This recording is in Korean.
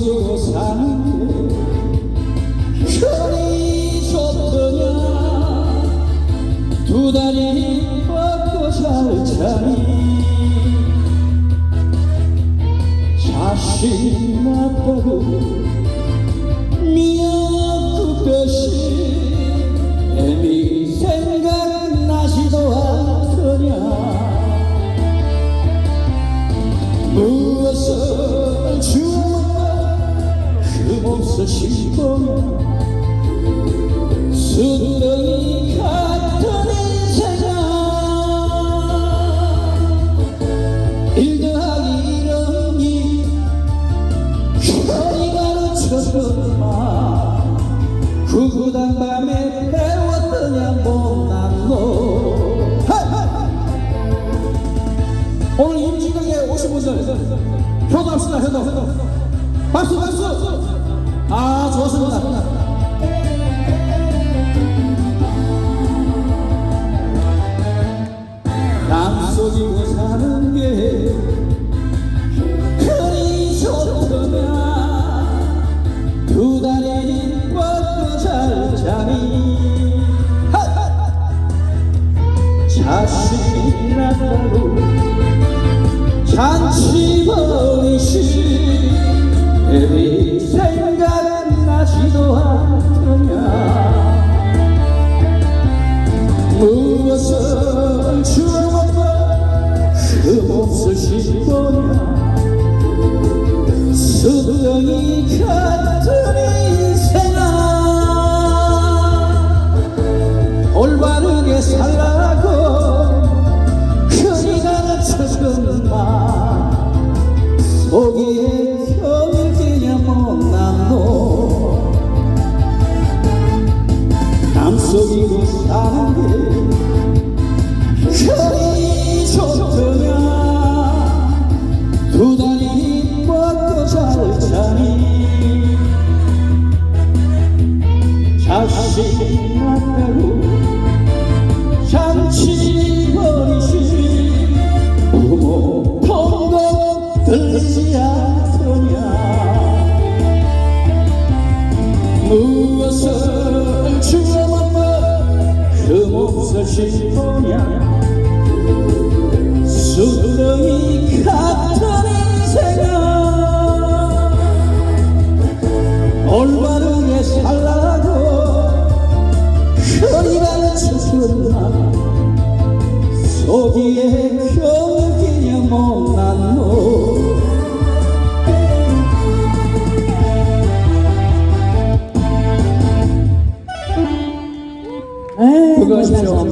사는 게 그리 좋더냐? 두 다리 뻗고 잘 자니? 자신 났다고 그 몫을 씹으며 수두덩이 같은 인생아. 일 더하기 일은 별이 가르쳐줬마. 구구단 밤에 배웠더냐 못난 너 오늘 오신 분들 효도합시다 효도. 박수 박수 잔치 버리시 애비 생각나지도 않더냐? 무엇을 주었다 그 몫을 씹으냐 수덩이 같 속이고 사는 게 그리 좋더냐 두 다리 뻗고 잘 자니. 자식 그 몫을 씹으냐? 수덩이 같은 인생아 올바르게 살라고 그리 가르쳐줬나 속이에 경기냐 못난